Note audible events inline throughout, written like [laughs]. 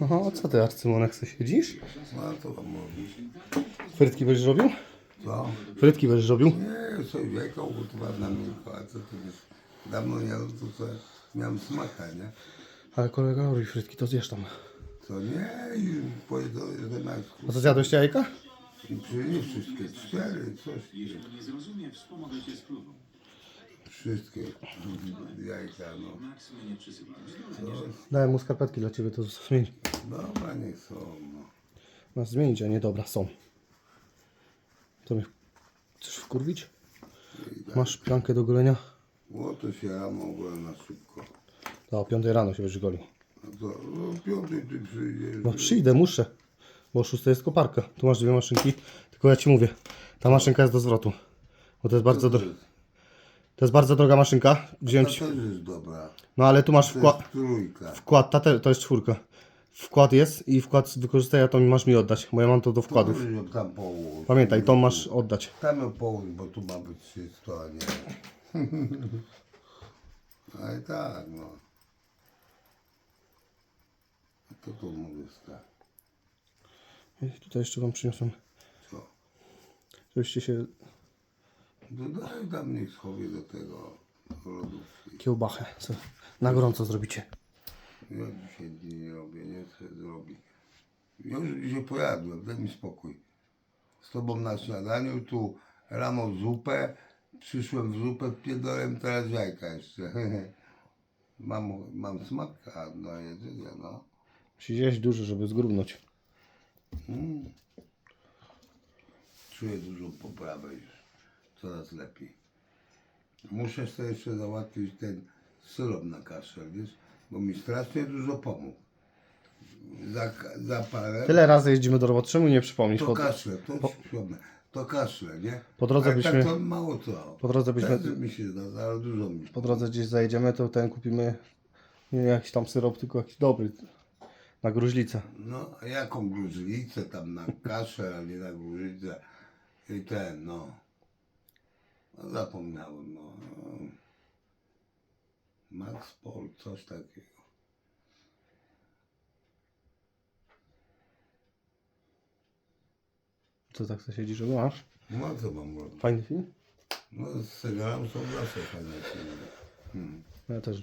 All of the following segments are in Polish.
O, co ty, Arcymonek, co siedzisz? No co wam mówić? Frytki będziesz robił? Co? Frytki będziesz robił? Nie, sobie wiekał gotowana miękko, a co ty wiesz? Dawno nie jadłem, to co miałem smaka, nie? Ale kolega robi frytki, to zjesz tam. Co nie? Powiedział, że masz A co, zjadłeś jajka? I przynieś wszystkie cztery, coś. Nie zrozumie, wspomogę cię z próbą. Wszystkie jajka, no. Dałem mu skarpetki dla ciebie, to zmień. Dobra, niech są, no. Masz zmienić, a nie dobra, są. To mnie chcesz wkurwić? Masz piankę do golenia? O, to się ja mogłem na szybko. To o 5 rano się będziesz golił. No to o piątej ty przyjdziesz. No przyjdę, muszę. Bo o 6 jest koparka. Tu masz dwie maszynki. Tylko ja ci mówię, ta maszynka jest do zwrotu. Bo to jest bardzo, dro... to jest bardzo droga maszynka. Ta Wziąłem też jest dobra. No ale tu masz To wkład... jest trójka. Wkład, ta te, to jest czwórka. Wkład jest i wkład wykorzystaj, a to mi masz mi oddać, bo ja mam to do wkładów. To ją tam połóż. Pamiętaj, to masz oddać. Tam ją połóż, bo tu ma być 300, a nie. [laughs] Ale tak, no. A to tu mówię tak. I tutaj jeszcze wam przyniosłem, Co? żebyście się Dodaj tam niech schowie do tego do lodówki. kiełbachę co na gorąco zrobicie. Ja dzisiaj nie robię, nie chcę zrobić. Już dzisiaj pojadłem, daj mi spokój. Z tobą na śniadaniu, tu rano zupę, przyszłem w zupę, wpierdolem teraz jajka jeszcze. [laughs] mam, mam smaka na jedzenie, no. Jeść dużo, żeby zgrubnąć. Czuję dużą poprawę już. Coraz lepiej. Muszę sobie jeszcze załatwić ten syrop na kaszel, wiesz? Bo mi strasznie dużo pomógł. Za, za parę... Tyle razy jeździmy do roboty, czemu nie przypomnisz? To Po, kaszle, to przypomnę. To kaszle, nie? Po drodze Ale byśmy- tak to mało co. po drodze byśmy- mi się zdarza, ale dużo mi. po drodze gdzieś zajedziemy, to ten kupimy nie jakiś tam syrop, tylko jakiś dobry. Na gruźlicę. No, a jaką gruźlicę tam na kaszę, a nie na gruźlicę. I ten, no. No zapomniałem, no. Max Pol, coś takiego. Co tak sobie siedzisz, że masz? No co mam robić? Fajny film? No z cygarem są zawsze fajne filmy. Hmm. No Ja też.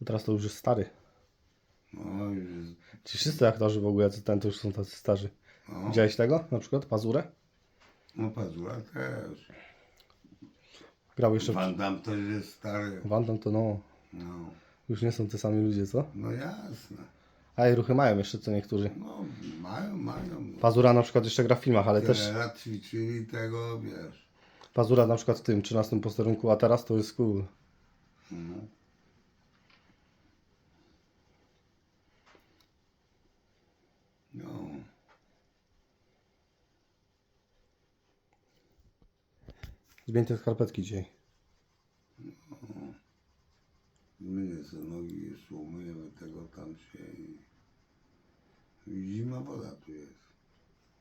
Bo Teraz to już jest stary. No już jest, Ci wszyscy aktorzy w ogóle, jacy ten, to już są tacy starzy. no, Widziałeś tego? Na przykład Pazurę? no Pazura też. Grał jeszcze. Van Damme też jest stary. Van Damme to no, No, już nie są te sami ludzie, co? no jasne. A i ruchy mają jeszcze co niektórzy. No mają, mają. Pazura na przykład jeszcze gra w filmach, ale też Tyle lat ćwiczyli tego, wiesz. Pazura na przykład w tym 13 posterunku, a teraz to jest cool. No. No. Zmień te skarpetki dzisiaj. Myję sobie nogi, jeszcze umyjemy tego tam się i... i zimna woda tu jest.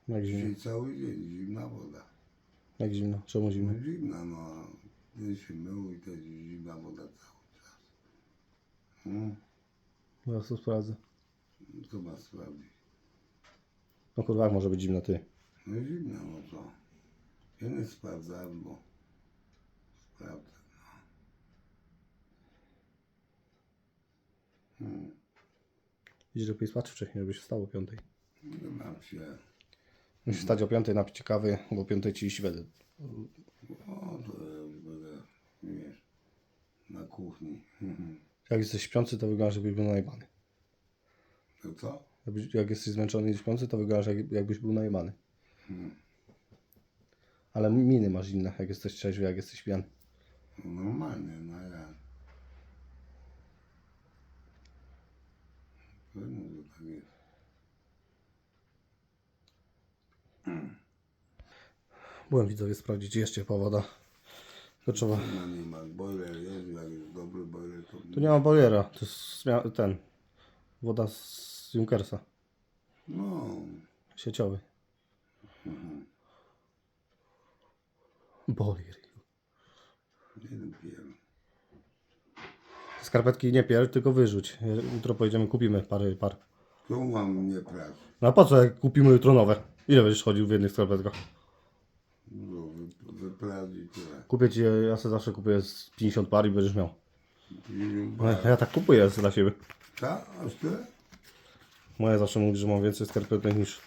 Jak zimno? Dzisiaj cały dzień zimna woda. Jak zimno? Czemu No zimno? zimna, no. a Ten się mył i też zimna woda cały czas. No, Zaraz to sprawdzę. co ma sprawdzić? No kurwa, jak może być zimno ty? No zimna, no to. Ja nie sprawdzałem, bo sprawdzę. No. Hmm. Idź lepiej spać wcześniej, żebyś wstał o piątej. Nie mam się. Musisz wstać o piątej, napić kawy, bo o piątej ci iść będę. O, to będę, wiesz, na kuchni. [laughs] Jak jesteś śpiący, to wyglądasz jakbyś był najebany. To co? Jakbyś- Jak jesteś zmęczony i śpiący, to wyglądasz jak, jakbyś był najebany. Ale miny masz inne, jak jesteś trzeźwy, jak jesteś pijany. No normalnie, no ja. Pewnie, że tak jest. Byłem widzowie sprawdzić jeszcze powoda. To trzeba... No nie ma, boiler jest, jak jest dobry boiler, to... Tu nie ma boliera, to jest ten. Woda z Junkersa. No, Sieciowy. Bolier. Jeden pier. Skarpetki nie pier, tylko wyrzuć. Jutro pojedziemy, kupimy parę par. Czemu mam nie prać? No a po co, jak kupimy jutro nowe? Ile będziesz chodził w jednych skarpetkach? No, wy, wyprać i tyle. Kupię ci, ja sobie zawsze kupuję z 50 par i będziesz miał. No, Ja tak kupuję dla siebie. Ta? Aż tyle? Moja zawsze mówi, że mam więcej skarpetek niż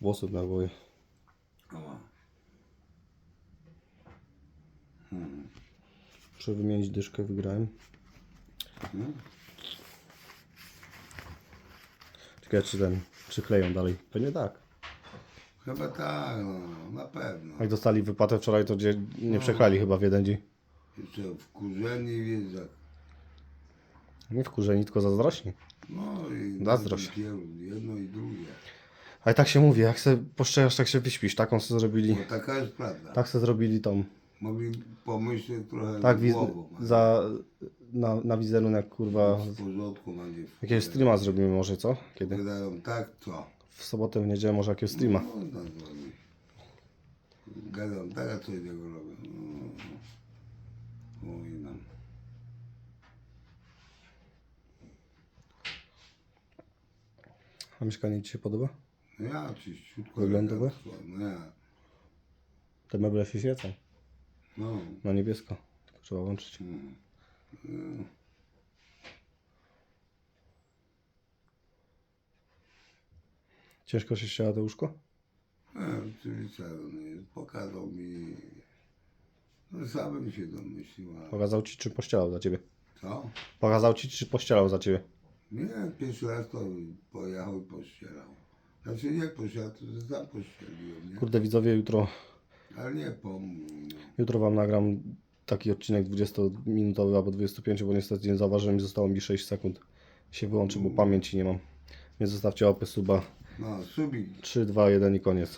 włosów na głowie. Muszę wymienić dyszkę, wygrałem. Ciekawe czy ten, czy kleją dalej. Pewnie tak. Chyba tak, no, na pewno. Jak dostali wypłatę wczoraj, to gdzie nie przeklali chyba w jeden dzień. Jeszcze wkurzeni wiedzą. Nie wkurzeni, tylko zazdrośni. No i Zazdrość. jedno i drugie. Ale tak się mówi, jak se poszczelasz, tak się wyśpisz. Taką se zrobili, Bo taka jest prawda. tak se zrobili tą, Mogli pomyśleć trochę tak wiz, głową. ale za, na, na wizerunek kurwa. W porządku na nie Jakiegoś streama zrobimy może, co? Kiedy? Wydają tak, co? W sobotę, w niedzielę może jakiegoś streama. Można zrobić. Gadam tak, a co innego robią. No. Oj nam. A mieszkanie Ci się podoba? No ja czyściutko. Wyglądowe? No ja. Te meble się świecą. No. Na niebiesko. Tylko trzeba włączyć. Ciężko się ścięła to łóżko? No, oczywiście on. Pokazał mi. No sam się domyślił. a Pokazał Ci, czy pościelał za Ciebie? Co? Pokazał Ci, czy pościelał za Ciebie? Nie, pierwszy raz to pojechał i pościelał. Znaczy nie pościelał, to sam pościeliłem, nie? Kurde widzowie, jutro, Ale nie pomógł. No. jutro Wam nagram taki odcinek 20-minutowy albo 25, bo niestety nie zauważyłem i zostało mi 6 sekund. Się wyłączy, bo pamięci nie mam. Nie zostawcie łapy suba. No, subik. 3, 2, 1 i koniec.